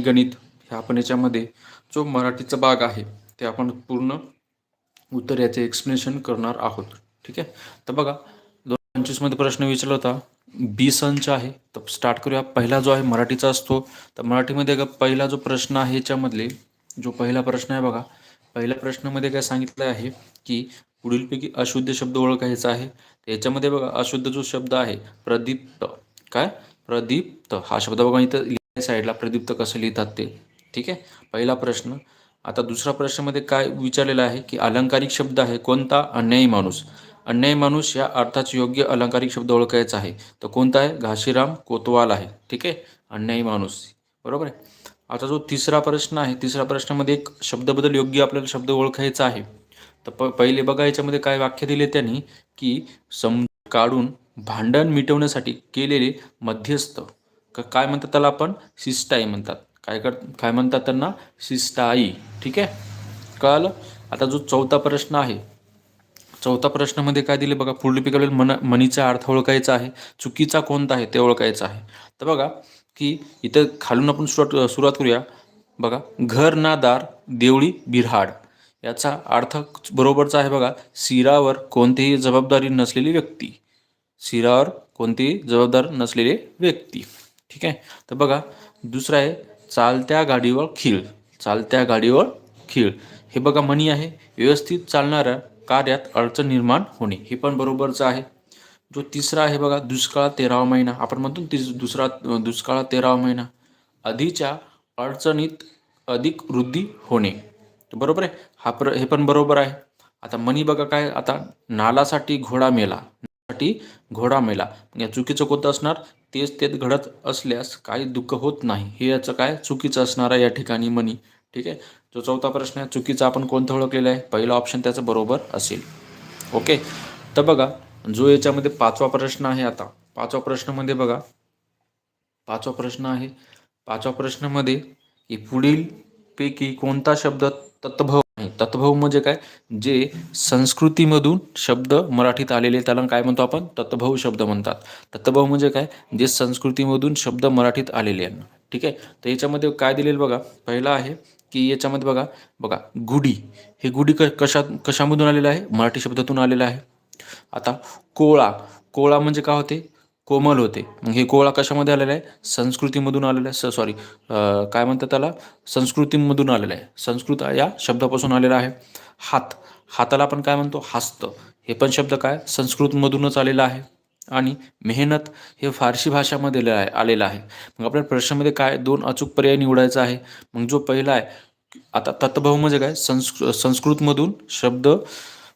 गणित ह्या आपण याच्यामध्ये जो मराठीचा भाग आहे ते आपण पूर्ण उत्तर याचे एक्सप्लेनेशन करणार आहोत. ठीक आहे? तर बघा दोन पंचवीसमध्ये प्रश्न विचारला होता बी सनचा आहे तर स्टार्ट करूया. पहिला जो आहे मराठीचा असतो. तर मराठीमध्ये का पहिला जो प्रश्न आहे याच्यामधले जो पहिला प्रश्न आहे बघा पहिल्या प्रश्नामध्ये काय सांगितलं आहे की पुढीलपैकी अशुद्ध शब्द ओळखायचा आहे. याच्यामध्ये बघा अशुद्ध जो शब्द आहे प्रदीप्त. काय? प्रदीप्त. हा शब्द बघा इथं साईडला प्रदीप्त कसं लिहितात ते ठीक आहे? पहिला प्रश्न. आता दुसरा प्रश्नामध्ये काय विचारलेला आहे की अलंकारिक शब्द आहे कोणता? अन्यायी माणूस. अन्यायी माणूस या अर्थाचे योग्य अलंकारिक शब्द ओळखायचा आहे. तर कोणता आहे? घाशीराम कोतवाल आहे ठीक आहे? अन्यायी माणूस. बरोबर आहे? आता जो तिसरा प्रश्न आहे तिसऱ्या प्रश्नामध्ये एक शब्दबद्दल योग्य आपल्याला शब्द ओळखायचा आहे. तर प पहिले बघा याच्यामध्ये काय वाक्य दिले त्यांनी की सम काढून भांडण मिटवण्यासाठी केलेले मध्यस्थ. का काय म्हणतात त्याला आपण? शिष्टाई म्हणतात. काय कर काय म्हणतात त्यांना? शिष्टाई. ठीक आहे? कळालं? आता जो चौथा प्रश्न आहे. चौथा प्रश्नामध्ये काय दिले बघा? पुढील पिकवलेला मन मनीचा अर्थ ओळखायचा आहे. चुकीचा कोणता आहे? ते ओळखायचं आहे. तर बघा की इथं खालून आपण सुरुवात सुरुवात करूया. बघा घर ना दार देवळी बिरहाड. याचा अर्थ बरोबरचा आहे बघा. शिरावर कोणतीही जबाबदारी नसलेली व्यक्ती. शिरावर कोणतीही जबाबदार नसलेली व्यक्ती. ठीक आहे? तर बघा दुसरं आहे चालत्या गाडीवर खीळ. चालत्या गाडीवर खीळ. हे बघा म्हणी आहे. व्यवस्थित चालणाऱ्या कार्यात अडचण निर्माण होणे. हे पण बरोबरचं आहे. जो तिसरा आहे बघा दुष्काळ तेरावा महिना. आपण म्हणतो तिस दुसरा अं, दुष्काळ तेरावा महिना. आधीच्या अडचणीत अधिक वृद्धी होणे. बरोबर आहे? हा प्र हे पण बरोबर आहे. आता मनी बघा काय आता नालासाठी घोडा मेला. साठी घोडा मेला. या चुकीचं कोणतं असणार? तेच तेच घडत असल्यास काही दुःख होत नाही. हे याचं काय? चुकीचं असणार आहे या ठिकाणी मनी ठीक आहे? जो चौथा प्रश्न आहे चुकीचा आपण कोणतं ओळखलेला आहे पहिला ऑप्शन त्याचं बरोबर असेल. ओके तर बघा जो याच्यामध्ये पाचवा प्रश्न आहे आता. पाचवा प्रश्नमध्ये बघा. पाचवा प्रश्न आहे. पाचवा प्रश्नामध्ये की पुढील पैकी कोणता शब्द तत्भव आहे तत्भव म्हणजे काय? जे संस्कृतीमधून शब्द मराठीत आलेले त्याला काय म्हणतो आपण? तत्भव शब्द म्हणतात. तत्भव म्हणजे काय? जे संस्कृतीमधून शब्द मराठीत आलेले आहेत. ठीक आहे? तर याच्यामध्ये काय दिलेलं बघा? पहिला आहे की याच्यामध्ये बघा बघा गुढी. हे गुढी क कशा कशामधून आलेलं आहे? मराठी शब्दातून आलेलं आहे. आता कोळा. कोळा म्हणजे काय होते? कोमल होते. मग हे कोवळा कशामध्ये आलेला आहे? संस्कृतीमधून आलेलं आहे. सॉरी काय म्हणतात त्याला? संस्कृतीमधून आलेलं आहे. संस्कृत या शब्दापासून आलेला आहे. हात. हाताला आपण काय म्हणतो? हस्त. हे पण शब्द काय? संस्कृतमधूनच आलेला आहे. आणि मेहनत हे फारशी भाषामध्ये आलेलं आहे आलेलं आहे. मग आपल्या प्रश्नामध्ये काय? दोन अचूक पर्याय निवडायचा आहे. मग जो पहिला आहे आता तत्भव म्हणजे काय? संस्कृ संस्कृतमधून शब्द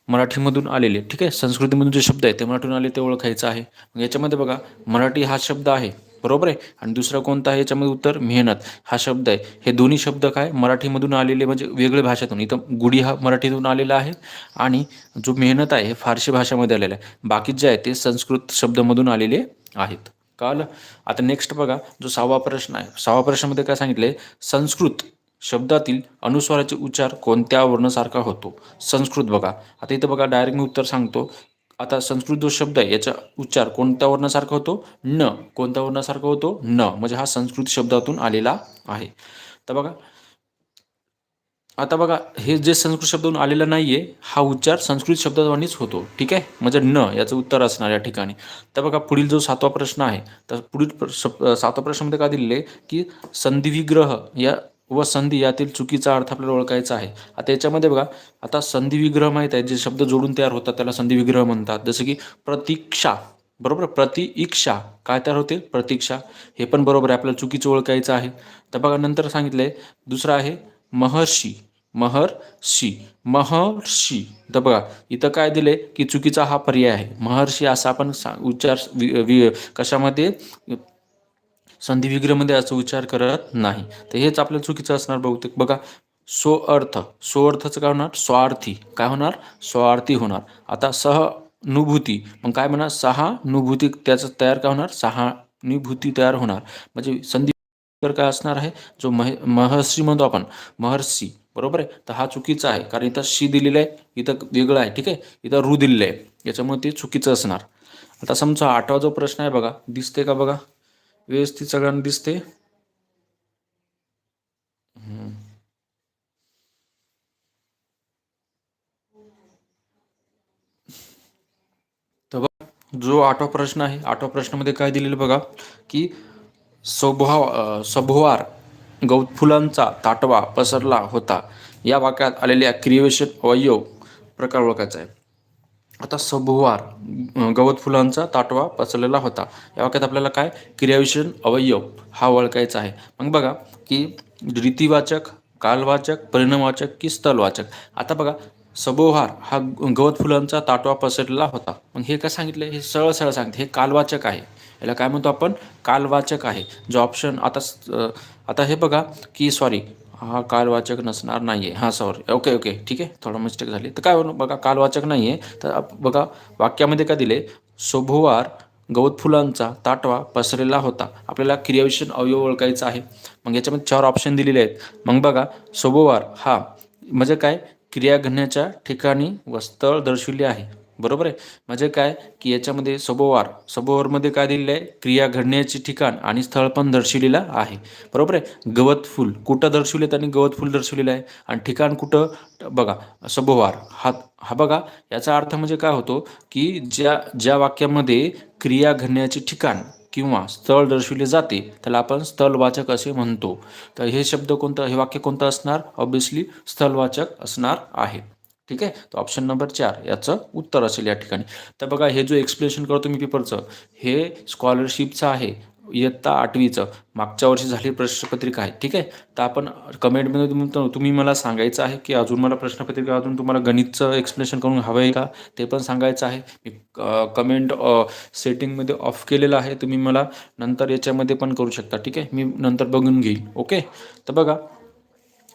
मराठीमधून आलेले ठीक आहे? संस्कृतीमधून जे शब्द आहे ते मराठीतून आले ते ओळखायचं आहे. मग याच्यामध्ये बघा मराठी हा शब्द आहे बरोबर आहे? आणि दुसरा कोणता आहे याच्यामध्ये उत्तर? मेहनत. हा शब्द आहे. हे दोन्ही शब्द काय? मराठीमधून आलेले म्हणजे वेगळे भाषेतून. इथं गुढी हा मराठीतून आलेला आहे. आणि जो मेहनत आहे हे फारशी भाषेमध्ये आलेला आहे. बाकी जे आहे ते संस्कृत शब्दामधून आलेले आहेत. काल आता नेक्स्ट बघा जो सहावा प्रश्न आहे. सहावा प्रश्नामध्ये काय सांगितले संस्कृत. शब्दातील अनुस्वाराचे उच्चार कोणत्या वर्णासारखा होतो? संस्कृत बघा. आता इथं बघा डायरेक्ट मी उत्तर सांगतो. आता संस्कृत जो शब्द आहे याचा उच्चार कोणत्या वर्णासारखा होतो? न. कोणत्या वर्णासारखा होतो? न. म्हणजे हा संस्कृत शब्दातून आलेला आहे. तर बघा. आता बघा हे जे संस्कृत शब्दातून आलेला नाही आहे हा उच्चार संस्कृत शब्दाद्वानेच होतो. ठीक आहे? म्हणजे न याचं उत्तर असणार या ठिकाणी. तर बघा पुढील जो सातवा प्रश्न आहे तर पुढील प्र- सातवा प्रश्नामध्ये काय दिलेले आहे की संधिविग्रह या व संधी यातील चुकीचा अर्थ आपल्याला ओळखायचा आहे. आता याच्यामध्ये बघा आता संधिविग्रह माहीत आहे जे शब्द जोडून तयार होतात त्याला संधिविग्रह म्हणतात. जसं की प्रतीक्षा बरोबर? प्रतीक्षा काय तयार होते? प्रतीक्षा. हे पण बरोबर आहे आपल्याला चुकीचं ओळखायचं आहे. तर बघा नंतर सांगितलंय दुसरं आहे महर्षी. महर्षी. महर्षी. तर बघा इथं काय दिले की चुकीचा हा पर्याय आहे. महर्षी असा आपण सा उच्चार वि- वि- कशामध्ये? संधी विग्रहमध्ये याचा विचार करत नाही. तर हेच आपल्याला चुकीचं असणार बहुतेक. बघा सो अर्थ. सो अर्थचं काय होणार? स्वार्थी. काय होणार? स्वार्थी होणार. आता सहानुभूती मग काय म्हणणार सहानुभूती त्याचं तयार काय होणार? सहानुभूती तयार होणार. म्हणजे संधी तर काय असणार आहे? जो मह महर्षी म्हणतो आपण. महर्षी. बरोबर आहे? तर हा चुकीचा आहे. कारण इथं शी दिलेलं आहे इथं वेगळं आहे. ठीक आहे? इथं रू दिलेलं आहे. याच्यामुळे ते चुकीचं असणार. आता समजा आठवा जो प्रश्न आहे बघा. दिसते का बघा? व्यवस्थित सगळ्यांना दिसते. तर बघा जो आठवा प्रश्न आहे आठवा प्रश्नामध्ये काय दिलेलं बघा की सभोवा सभोवार गौतफुलांचा ताटवा पसरला होता. या वाक्यात आलेल्या क्रियवेशन अवयव प्रकार ओळखायचा आहे. आता सभुवार गवत फुलांचा ताटवा पसरलेला होता. या वाक्यात आपल्याला काय? क्रियाविशेषण अवयव हा ओळखायचा आहे. मग बघा की रीतिवाचक कालवाचक परिणामवाचक की स्थलवाचक. आता बघा सभोहार हा गवत फुलांचा ताटवा पसरलेला होता. मग हे काय सांगितलं? हे सरळ सरळ सांगते. हे कालवाचक आहे. याला काय म्हणतो आपण? कालवाचक आहे. जो ऑप्शन आता आता हे बघा की सॉरी हा कालवाचक नसणार नाही आहे हां सॉरी ओके ओके ठीक आहे? थोडं मिस्टेक झाली. तर काय होणार बघा कालवाचक नाही आहे तर बघा वाक्यामध्ये काय दिले सोभोवार गवत फुलांचा ताटवा पसरलेला होता. आपल्याला क्रियाविषयन अवयव ओळखायचा आहे. मग याच्यामध्ये चार ऑप्शन दिलेले आहेत. मग बघा सोभोवार हा म्हणजे काय? क्रियाघण्याच्या ठिकाणी व स्थळ दर्शविले आहे. बरोबर आहे? म्हणजे काय? की याच्यामध्ये सभोवार सभोवारमध्ये काय दिलेलं आहे? क्रिया घडण्याचे ठिकाण आणि स्थळ पण दर्शविलेलं आहे. बरोबर आहे? गवत फूल. कुठं दर्शविले त्यांनी? गवत फूल दर्शविलेलं आहे. आणि ठिकाण कुठं? बघा सभोवार. हा हा बघा याचा अर्थ म्हणजे काय होतो? की ज्या ज्या वाक्यामध्ये क्रिया घडण्याचे ठिकाण किंवा स्थळ दर्शविले जाते त्याला आपण स्थलवाचक असे म्हणतो. तर हे शब्द कोणतं? हे वाक्य कोणतं असणार? ऑब्विसली स्थलवाचक असणार आहे. ठीक आहे? तर ऑप्शन नंबर चार याचं उत्तर असेल या ठिकाणी. तर बघा हे जो एक्सप्लेनेशन करतो मी पेपरचं हे स्कॉलरशिपचं आहे. इयत्ता आठवीचं. मागच्या वर्षी झाली प्रश्नपत्रिका आहे. ठीक आहे? तर आपण कमेंटमध्ये तुम्ही तुम्ही मला सांगायचं आहे की अजून मला प्रश्नपत्रिका अजून तुम्हाला गणितचं एक्सप्लेनेशन करून हवं आहे का? ते पण सांगायचं आहे. मी कमेंट सेटिंगमध्ये ऑफ केलेलं आहे. तुम्ही मला नंतर याच्यामध्ये पण करू शकता. ठीक आहे? मी नंतर बघून घेईल. ओके तर बघा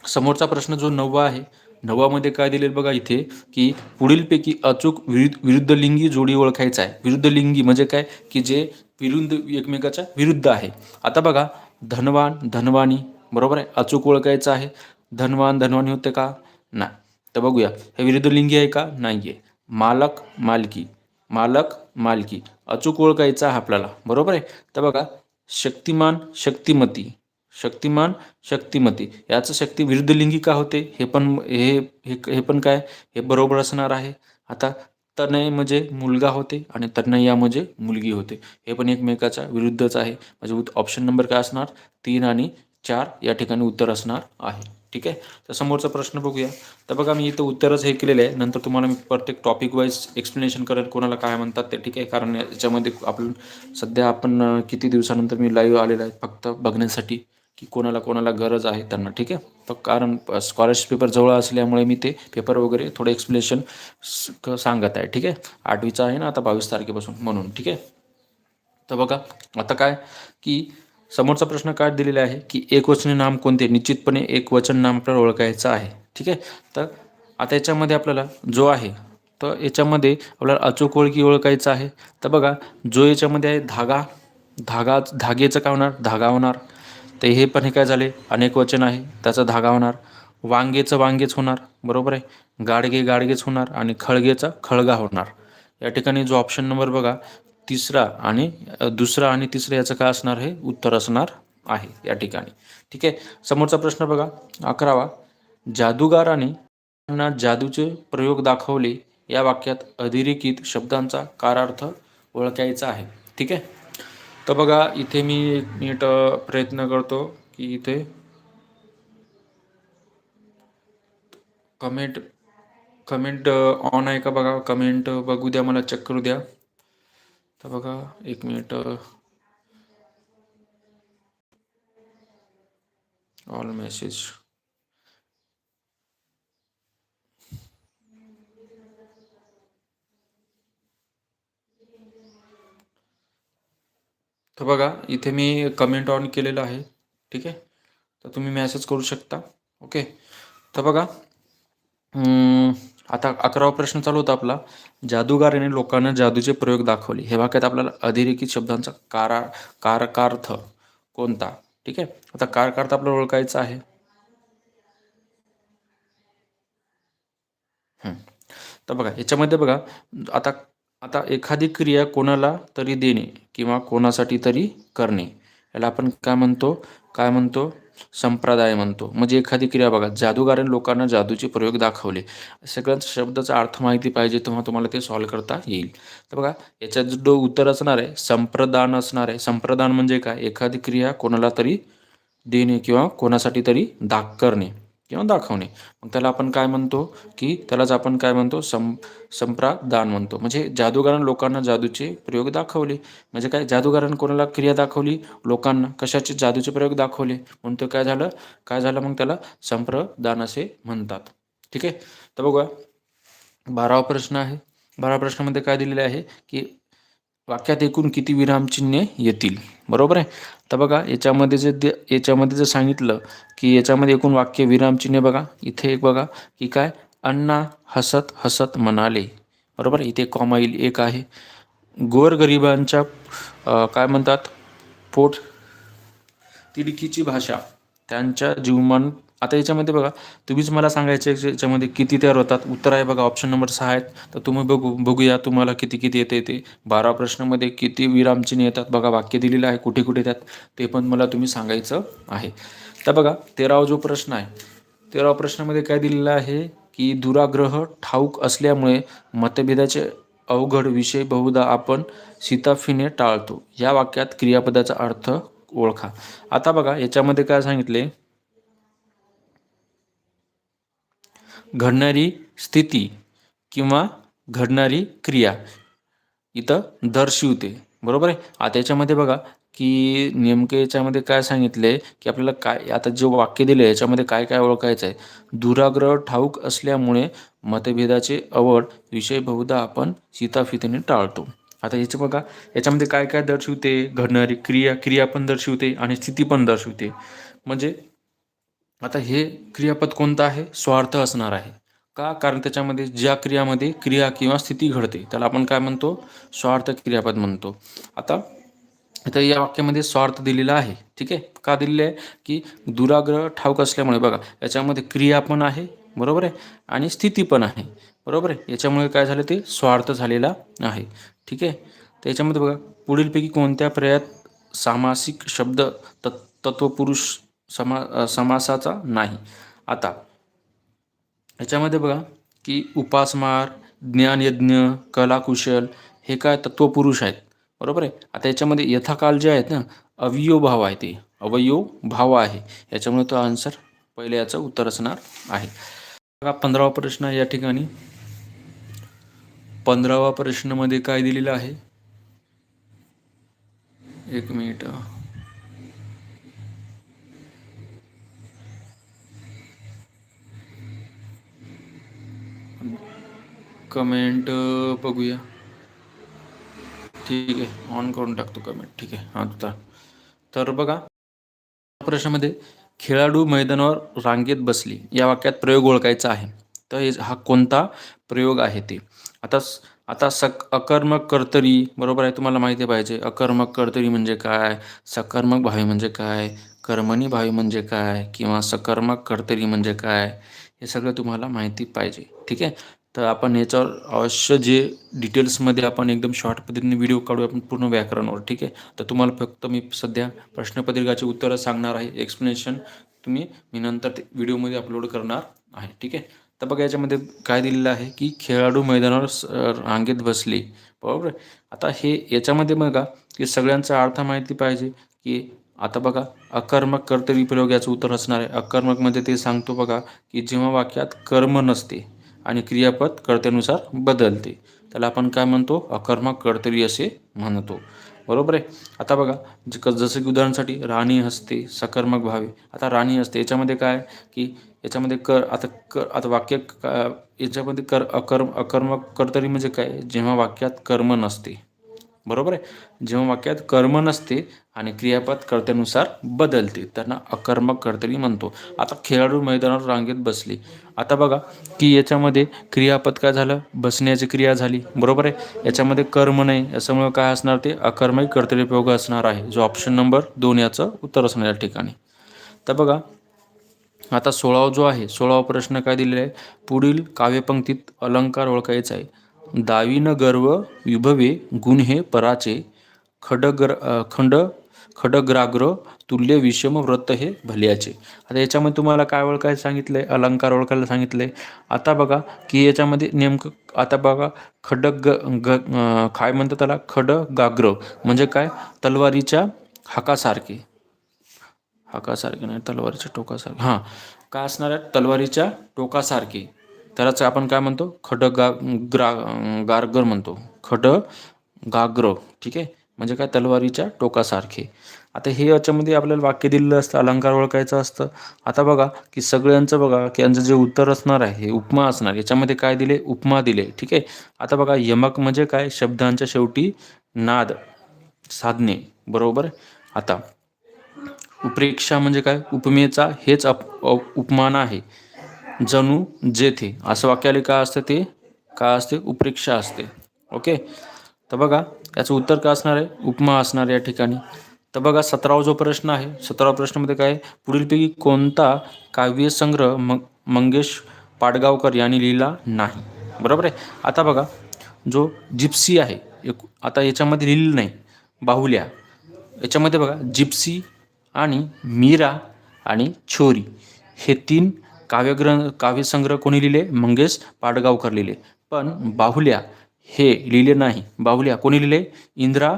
समोरचा प्रश्न जो नववा आहे नवामध्ये काय दिलेलं बघा इथे की पुढीलपैकी अचूक विरुद्ध विरुद्धलिंगी जोडी ओळखायचा आहे. विरुद्ध लिंगी म्हणजे काय? की जे विरुद्ध एकमेकाच्या विरुद्ध आहे. आता बघा धनवान धनवानी बरोबर आहे? अचूक ओळखायचं आहे. धनवान धनवानी होते का? नाही. तर बघूया हे विरुद्ध लिंगी आहे का? नाही आहे मालक मालकी. मालक मालकी. अचूक ओळखायचं आहे आपल्याला. बरोबर आहे? तर बघा शक्तिमान शक्तिमती. शक्तिमान शक्तिमती. याचं शक्ती विरुद्ध लिंगी का होते? हे पण हे हे हे पण काय? हे बरोबर असणार आहे. आता तनय म्हणजे मुलगा होते आणि तनया म्हणजे मुलगी होते. हे पण एकमेकाच्या विरुद्धच आहे. म्हणजे ऑप्शन नंबर काय असणार? तीन आणि चार या ठिकाणी उत्तर असणार आहे. ठीक आहे? तर समोरचा प्रश्न बघूया. तर बघा मी इथं उत्तरच हे केलेलं आहे. नंतर तुम्हाला मी प्रत्येक टॉपिक वाईज एक्सप्लेनेशन करेल कोणाला काय म्हणतात ते. ठीक आहे? कारण याच्यामध्ये आपण सध्या आपण किती दिवसानंतर मी लाईव्ह आलेला आहे. फक्त बघण्यासाठी. की कोणाला कोणाला गरज आहे त्यांना ठीक आहे? तर कारण स्कॉलरशिप पेपर जवळ असल्यामुळे मी ते पेपर वगैरे थोडं एक्सप्लेनेशन सांगत आहे ठीक आहे? आठवीचा आहे ना आता बावीस तारखेपासून म्हणून ठीक आहे? तर बघा आता काय की समोरचा प्रश्न काय दिलेला आहे की एकवचनी नाम कोणते? निश्चितपणे एक वचन नाम आपल्याला ओळखायचं आहे ठीक आहे? तर आता याच्यामध्ये आपल्याला जो आहे तर याच्यामध्ये आपल्याला अचूक ओळखी ओळखायचं आहे. तर बघा जो याच्यामध्ये आहे धागा धागा धागेचं काय होणार? धागा होणार. तर हे पण हे काय झाले? अनेक वचन आहे. त्याचा धागा होणार. वांगेचं वांगेच होणार. बरोबर आहे? गाडगे गाडगेच होणार आणि खळगेचा खळगा होणार. या ठिकाणी जो ऑप्शन नंबर बघा तिसरा आणि दुसरा आणि तिसरा याचं काय असणार? हे उत्तर असणार आहे या ठिकाणी. ठीक आहे? समोरचा प्रश्न बघा. अकरावा. जादूगाराने त्यांना जादूचे प्रयोग दाखवले. या वाक्यात अधिरेखित शब्दांचा कारार्थ ओळखायचा आहे. ठीक आहे? तर बघा इथे मी एक मिनिट प्रयत्न करतो की इथे कमेंट कमेंट ऑन आहे का बघा? कमेंट बघू द्या मला चेक करू द्या. तर बघा एक मिनिट ऑल मेसेज तर बघा इथे मी कमेंट ऑन केलेलं आहे. ठीक आहे? तर तुम्ही मेसेज करू शकता. ओके तर बघा आता अकरावा प्रश्न चालू होता आपला. जादूगाराने लोकांना जादूचे प्रयोग दाखवले. हे वाक्यात आपल्याला अधोरेखित शब्दांचा कारा कारकार्थ कोणता? ठीक आहे? आता कारकार्थ आपल्याला ओळखायचा आहे. तर बघा याच्यामध्ये बघा आता आता एखादी क्रिया कोणाला तरी देणे किंवा कोणासाठी तरी करणे याला आपण काय म्हणतो? काय म्हणतो? संप्रदाय म्हणतो. म्हणजे एखादी क्रिया बघा जादूगाराने लोकांना जादूचे प्रयोग दाखवले. सगळ्यांचा शब्दाचा अर्थ माहिती पाहिजे तेव्हा तुम्हाला ते सॉल्व करता येईल. तर बघा याच्यात जो उत्तर असणार आहे संप्रदान असणार आहे. संप्रदान म्हणजे काय? एखादी क्रिया कोणाला तरी देणे किंवा कोणासाठी तरी दाग करणे. किंवा दाखवणे. मग त्याला आपण काय म्हणतो की त्यालाच आपण काय म्हणतो? सं संप्रादान म्हणतो. म्हणजे जादूगारांना लोकांना जादूचे प्रयोग दाखवले. म्हणजे काय? जादूगारांना कोणाला क्रिया दाखवली? लोकांना. कशाचे? जादूचे प्रयोग दाखवले. म्हणून ते काय झालं? काय झालं? मग त्याला संप्रदान असे म्हणतात. ठीक आहे? तर बघूया. बारावा प्रश्न आहे. बारावा प्रश्नामध्ये काय दिलेले आहे की वाक्यात एकूण किती विरामचिन्हे येतील? बरोबर आहे? तर बघा याच्यामध्ये जे दे याच्यामध्ये जर सांगितलं की याच्यामध्ये एकूण वाक्य विरामचिन्हे बघा. इथे एक बघा की काय? अण्णा हसत हसत म्हणाले. बरोबर? आहे? इथे कॉमा येईल. एक आहे. गोरगरिबांच्या काय म्हणतात? पोट तिडकीची भाषा. त्यांच्या जीवमान आता याच्यामध्ये बघा तुम्हीच मला सांगायचं आहे याच्यामध्ये किती तयार होतात. उत्तर आहे बघा ऑप्शन नंबर सहा आहेत. तर तुम्ही बघू बघूया तुम्हाला किती किती येते ते. बारा प्रश्नामध्ये किती विरामचिन्ह येतात बघा वाक्य दिलेलं आहे कुठे कुठे येतात ते पण मला तुम्ही सांगायचं आहे. तर बघा तेरावा जो प्रश्न आहे तेरावा प्रश्नामध्ये काय दिलेलं आहे की दुराग्रह ठाऊक असल्यामुळे मतभेदाचे अवघड विषय बहुधा आपण सीताफीने टाळतो. या वाक्यात क्रियापदाचा अर्थ ओळखा. आता बघा याच्यामध्ये काय सांगितले घडणारी स्थिती किंवा घडणारी क्रिया इथं दर्शवते. बरोबर आहे? आता याच्यामध्ये बघा की नेमके याच्यामध्ये काय सांगितले की आपल्याला काय आता जे वाक्य दिले याच्यामध्ये काय काय ओळखायचं आहे? दुराग्रह ठाऊक असल्यामुळे मतभेदाचे आवड विषय बहुधा आपण सीताफितीने टाळतो. आता याचं बघा याच्यामध्ये काय काय दर्शवते? घडणारी क्रिया क्रिया पण दर्शवते आणि स्थिती पण दर्शवते. म्हणजे आता हे क्रियापद कोणतं आहे? स्वार्थ असणार आहे. का? कारण त्याच्यामध्ये ज्या क्रियामध्ये क्रिया किंवा स्थिती घडते त्याला आपण काय म्हणतो? स्वार्थ क्रियापद म्हणतो. आता आता या वाक्यामध्ये स्वार्थ दिलेला आहे. ठीक आहे? का दिलेलं आहे? की दुराग्रह ठाऊक असल्यामुळे. बघा याच्यामध्ये क्रिया पण आहे बरोबर आहे? आणि स्थिती पण आहे बरोबर आहे? याच्यामुळे काय झालं ते? स्वार्थ झालेला आहे. ठीक आहे? तर याच्यामध्ये बघा पुढीलपैकी कोणत्या पर्यायात सामासिक शब्द तत् तत्वपुरुष समा समासाचा नाही. आता याच्यामध्ये बघा की उपासमार ज्ञानयज्ञ कलाकुशल हे काय तत्वपुरुष आहेत. बरोबर आहे? आता याच्यामध्ये यथाकाल जे आहेत ना अवयव भाव आहे ते. अवयव भाव आहे. याच्यामुळे तो आन्सर पहिले याचं उत्तर असणार आहे. बघा पंधरावा प्रश्न या ठिकाणी. पंधरावा प्रश्नामध्ये काय दिलेलं आहे? एक मिनिट. कमेंट बघूया. ठीक आहे ऑन करून टाकतो कमेंट ठीक आहे हा आता. तर बघा प्रश्नामध्ये खेळाडू मैदानावर रांगेत बसली. या वाक्यात प्रयोग ओळखायचा आहे. तर हे हा कोणता प्रयोग आहे ते? आता आता सक अकर्मक कर्तरी बरोबर आहे तुम्हाला माहिती पाहिजे. अकर्मक कर्तरी म्हणजे काय? सकर्मक भावी म्हणजे काय? कर्मणी भावी म्हणजे काय? किंवा सकर्मक कर्तरी म्हणजे काय? हे सगळं तुम्हाला माहिती पाहिजे. ठीक आहे? तर आपण याच्यावर अवश्य जे डिटेल्समध्ये आपण एकदम शॉर्ट पद्धतीने व्हिडिओ काढू आपण पूर्ण व्याकरणावर ठीक आहे? तर तुम्हाला फक्त मी सध्या प्रश्नपत्रिकाची उत्तरं सांगणार आहे एक्सप्लेनेशन तुम्ही मी नंतर ते व्हिडिओमध्ये अपलोड करणार आहे ठीक आहे? तर बघा याच्यामध्ये काय दिलेलं आहे की खेळाडू मैदानावर रांगेत बसले बरोबर आहे? आता हे याच्यामध्ये बघा की सगळ्यांचा अर्थ माहिती पाहिजे की आता बघा अकर्मक कर्तरी प्रयोग याचं उत्तर असणार आहे. अकर्मकमध्ये ते सांगतो बघा की जेव्हा वाक्यात कर्म नसते आणि क्रियापद कर्त्यानुसार बदलते. त्याला आपण काय म्हणतो? अकर्मक कर्तरी असे म्हणतो. बरोबर आहे? आता बघा ज- क- जसं की उदाहरणासाठी राणी हसते सकर्मक भावे. आता राणी असते याच्यामध्ये काय? की याच्यामध्ये कर आता क आता वाक्य का याच्यामध्ये कर अकर्म अकर्मक कर्तरी म्हणजे काय? जेव्हा वाक्यात कर्म नसते. बरोबर आहे? जेव्हा वाक्यात कर्म नसते आणि क्रियापद कर्त्यानुसार बदलते. त्यांना अकर्मक कर्तरी म्हणतो. आता खेळाडू मैदानावर रांगेत बसले. आता बघा की याच्यामध्ये क्रियापद काय झालं? बसण्याची क्रिया झाली. बरोबर आहे? याच्यामध्ये कर्म नाही. याच्यामुळे काय असणार ते? अकर्मक कर्तरीप्रयोग असणार आहे. जो ऑप्शन नंबर दोन याचं उत्तर असणार या ठिकाणी. तर बघा आता सोळावा जो आहे सोळावा प्रश्न काय दिलेला आहे? पुढील काव्यपंक्तीत अलंकार ओळखायचा आहे. दावीन गर्व विभवे गुन्हे पराचे खडगर गर खंड खडग्राग्र तुल्य विषम व्रत हे भल्याचे. आता याच्यामध्ये तुम्हाला काय ओळखायला सांगितलं आहे अलंकार ओळखायला सांगितलं आहे आता बघा की याच्यामध्ये नेमकं आता बघा खडग ग काय म्हणतात त्याला? खडगाग्र. म्हणजे काय? तलवारीच्या हाकासारखे. हाकासारखे नाही तलवारीच्या टोकासारखे. हां. काय असणार आहे? तलवारीच्या टोकासारखे. त्यालाच आपण काय म्हणतो? खडगा ग्रा गारगर म्हणतो. खड गाग्र ठीक आहे? म्हणजे काय तलवारीच्या टोकासारखे. आता हे याच्यामध्ये आपल्याला वाक्य दिलेलं असतं अलंकार ओळखायचं असतं. आता बघा की सगळ्यांचं बघा की यांचं जे उत्तर असणार आहे हे उपमा असणार. याच्यामध्ये काय दिले? उपमा दिले. ठीक आहे? आता बघा यमक म्हणजे काय? शब्दांच्या शेवटी नाद साधणे बरोबर? आता उपेक्षा म्हणजे काय? उपमेचा हेच अप उपमान आहे. जणू जेथे. असं वाक्याला काय असतं ते? काय असते? उपरेक्षा असते. ओके? तर बघा याचं उत्तर काय असणार आहे? उपमा असणार या ठिकाणी. तर बघा सतरावा जो प्रश्न आहे सतरावा प्रश्नामध्ये काय पुढीलपैकी कोणता काव्यसंग्रह म मंगेश पाडगावकर यांनी लिहिला नाही? बरोबर आहे? आता बघा जो जिप्सी आहे एक आता याच्यामध्ये लिहिलेलं नाही बाहुल्या. याच्यामध्ये बघा जिप्सी आणि मीरा आणि छोरी हे तीन काव्यग्रह काव्यसंग्रह कोणी लिहिले? मंगेश पाडगावकर लिहिले. पण बाहुल्या हे लिहिले नाही. बाहुल्या कोणी लिहिले? इंदिरा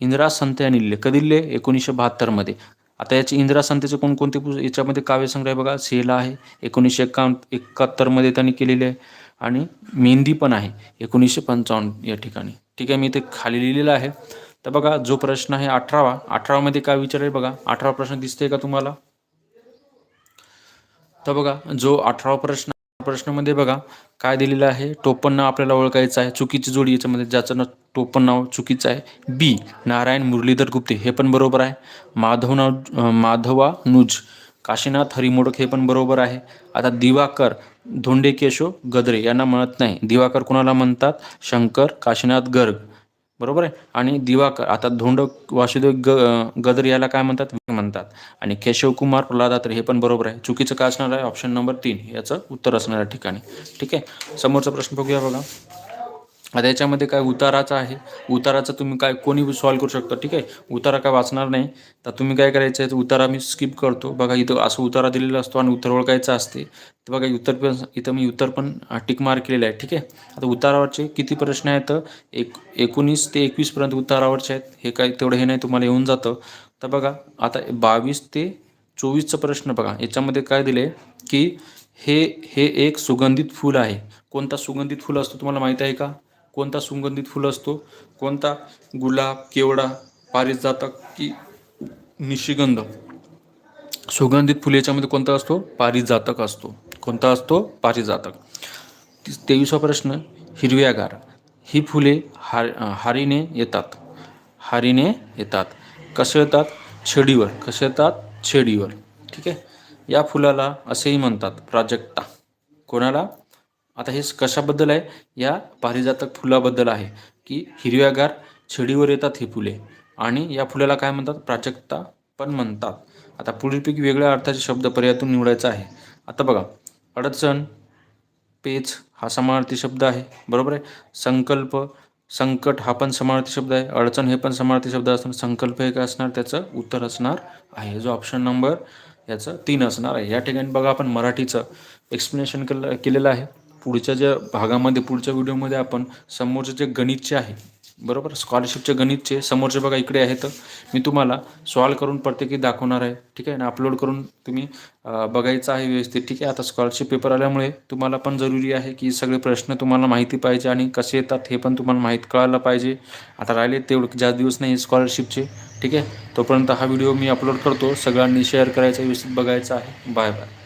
इंदिरा संत यांनी लिहिले. कधी लिहिले? एकोणीसशे बहात्तरमध्ये आता याचे इंदिरा संतेचे कोणकोणते पुस्तक याच्यामध्ये काव्यसंग्रह आहे बघा. सेला आहे. एकोणीसशे एकावन्न एकाहत्तरमध्ये त्यांनी केलेले आहे. आणि मेहंदी पण आहे. एकोणीसशे पंचावन्न या ठिकाणी. ठीक आहे मी ते खाली लिहिलेलं आहे. तर बघा जो प्रश्न आहे अठरावा. अठरावामध्ये काय विचार बघा. अठरावा प्रश्न दिसतोय का तुम्हाला? तर बघा जो अठरावा प्रश्न प्रश्नामध्ये बघा काय दिलेलं आहे? टोपण नाव आपल्याला ओळखायचं आहे. चुकीची जोडी याच्यामध्ये ज्याचं नाव टोपण नाव चुकीचं आहे. बी नारायण मुरलीधर गुप्ते. हे पण बरोबर आहे. माधव नाव माधवा नुज. काशीनाथ हरिमोडक हे पण बरोबर आहे. आता दिवाकर धोंडे केशव गदरे यांना म्हणत नाही. दिवाकर कोणाला म्हणतात? शंकर काशीनाथ गर्ग. बरोबर आहे? आणि दिवाकर आता धोंड वासुदेव ग गदर याला काय म्हणतात? म्हणतात. आणि केशवकुमार प्रल्हादात्र हे पण बरोबर आहे. चुकीचं काय असणार आहे? ऑप्शन नंबर तीन. याचं उत्तर असणार आहे ठिकाणी. ठीक आहे? समोरचा प्रश्न बघूया बघा. आता याच्यामध्ये काय उताराचा आहे? उताराचा तुम्ही काय कोणी सॉल्व करू शकता ठीक आहे? उतारा काय वाचणार नाही. तर तुम्ही काय करायचं आहे तर उतारा मी स्किप करतो. बघा इथं असं उतारा दिलेला असतो आणि उत्तर ओळखायचं असते. तर बघा उत्तर पण इथं मी उत्तर पण टिक मार्क केलेलं आहे ठीक आहे? आता उतारावरचे किती प्रश्न आहेत? एक एकोणीस ते एकवीसपर्यंत उतारावरचे आहेत. हे काय तेवढं हे नाही तुम्हाला येऊन जातं. तर बघा आता बावीस ते चोवीसचा प्रश्न बघा. याच्यामध्ये काय दिले की हे हे एक सुगंधित फूल आहे. कोणता सुगंधित फूल असतो तुम्हाला माहीत आहे का? कोणता सुगंधित फुल असतो कोणता गुलाब केवडा पारिजातक की निशिगंध. सुगंधित फुले याच्यामध्ये कोणता असतो? पारिजातक असतो. कोणता असतो? पारिजातक. तेवीसा प्रश्न हिरव्यागार. ही फुले हार हारीने येतात. हारीने येतात. कसे येतात? छेडीवर. कसे येतात? छेडीवर. ठीक आहे? या फुलाला असेही म्हणतात प्राजक्ता. कोणाला? आता हे कशाबद्दल आहे? या पारिजातक फुलाबद्दल आहे की हिरव्यागार छेडीवर येतात ही फुले आणि या फुलाला काय म्हणतात? प्राचकता पण म्हणतात. आता पुढीलपैकी वेगळ्या अर्थाचे शब्द पर्यायातून निवडायचा आहे. आता बघा अडचण पेच हा समानार्थी शब्द आहे. बरोबर आहे? संकल्प संकट हा पण समानार्थी शब्द आहे. अडचण हे पण समानार्थी शब्द असणार. संकल्प हे काय असणार? त्याचं उत्तर असणार आहे. जो ऑप्शन नंबर याचं तीन असणार आहे. या ठिकाणी बघा आपण मराठीचं एक्सप्लेनेशन केलं केलेलं आहे. पुढच्या ज्या भागामध्ये पुढच्या व्हिडिओमध्ये आपण समोरचे जे गणितचे आहे बरोबर? स्कॉलरशिपचे गणितचे समोरचे बघा इकडे आहेत. मी तुम्हाला सॉल्व करून प्रत्येकी दाखवणार आहे ठीक आहे? ना अपलोड करून तुम्ही बघायचं आहे व्यवस्थित ठीक आहे? आता स्कॉलरशिप पेपर आल्यामुळे तुम्हाला पण जरुरी आहे की सगळे प्रश्न तुम्हाला माहिती पाहिजे आणि कसे येतात हे पण तुम्हाला माहीत कळायला पाहिजे. आता राहिले तेवढं जास्त दिवस नाही स्कॉलरशिपचे ठीक आहे? तोपर्यंत हा व्हिडिओ मी अपलोड करतो. सगळ्यांनी शेअर करायचा व्यवस्थित बघायचा आहे. Bye bye